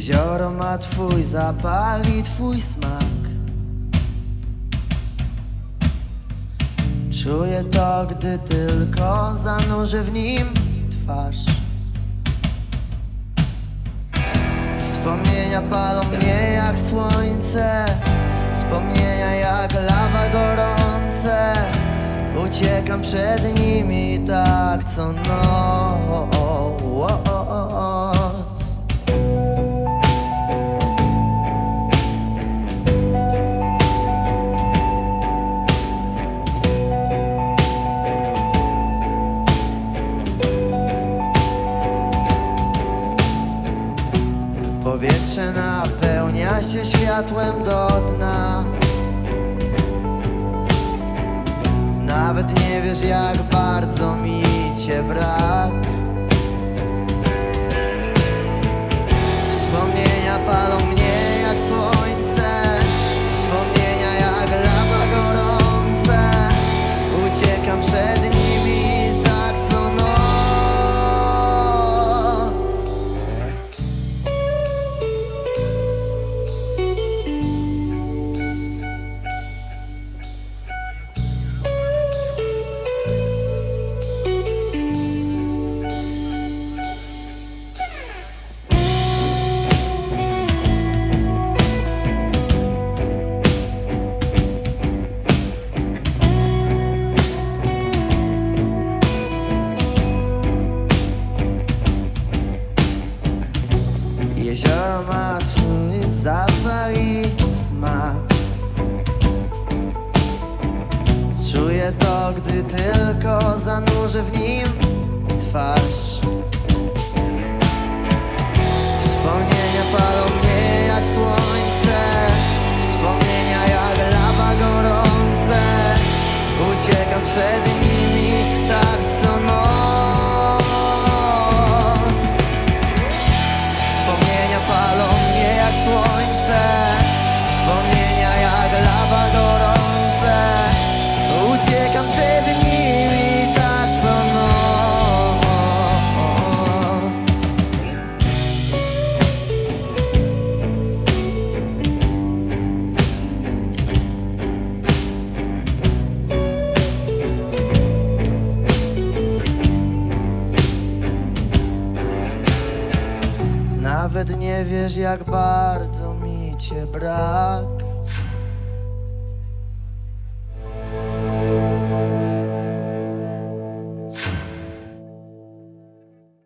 Jezioro ma twój zapach i twój smak. Czuję to, gdy tylko zanurzę w nim twarz. Wspomnienia palą mnie jak słońce Wspomnienia jak lawa gorące. Uciekam przed nimi tak co noc Powietrze napełnia się światłem do dna. Nawet nie wiesz jak bardzo mi cię brak. Wspomnienia palą Jezioro ma twój zapach i smak. Czuję to, gdy tylko zanurzę w nim twarz. Wspomnienia palą mnie jak słońce. Wspomnienia jak lawa gorące. Uciekam przed nimi tak Nie wiesz jak bardzo mi cię brak